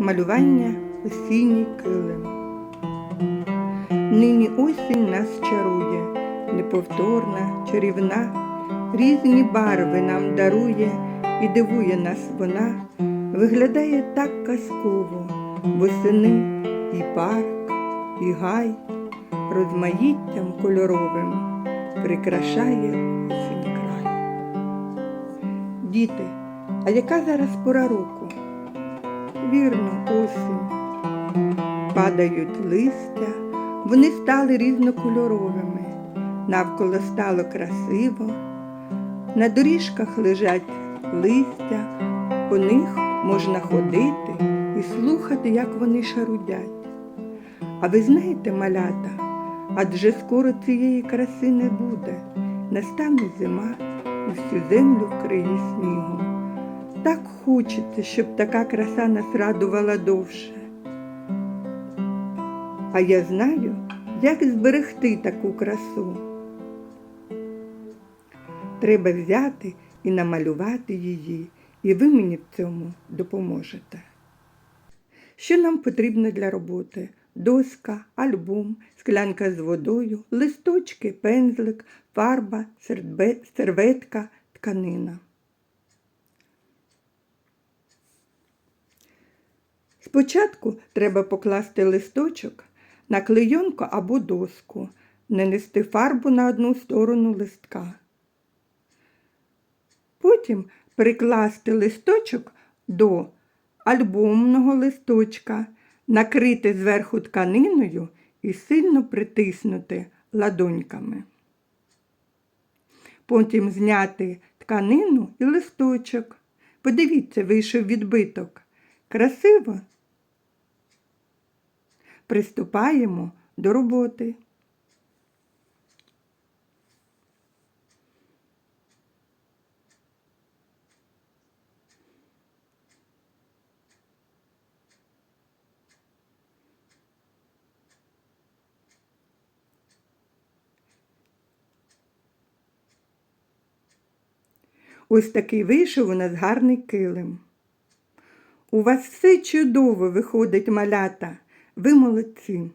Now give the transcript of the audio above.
Малювання осінній килим. Нині осінь нас чарує, неповторна, чарівна, різні барви нам дарує і дивує нас вона, виглядає так казково, восени і парк, і гай, розмаїттям кольоровим прикрашає осінь край. Діти, а яка зараз пора року? Вірно, осінь. Падають листя, вони стали різнокольоровими, навколо стало красиво, на доріжках лежать листя, по них можна ходити і слухати, як вони шарудять. А ви знаєте, малята, адже скоро цієї краси не буде, настане зима всю землю вкриє снігом. Так хочеться, щоб така краса нас радувала довше. А я знаю, як зберегти таку красу. Треба взяти і намалювати її, і ви мені в цьому допоможете. Що нам потрібно для роботи? Доска, альбом, склянка з водою, листочки, пензлик, фарба, серветка, тканина. Спочатку треба покласти листочок на клейонку або доску, нанести фарбу на одну сторону листка. Потім прикласти листочок до альбомного листочка, накрити зверху тканиною і сильно притиснути ладоньками. Потім зняти тканину і листочок. Подивіться, вийшов відбиток. Красиво? Приступаємо до роботи. Ось такий вийшов у нас гарний килим. У вас все чудово виходить малята. Ви молодці.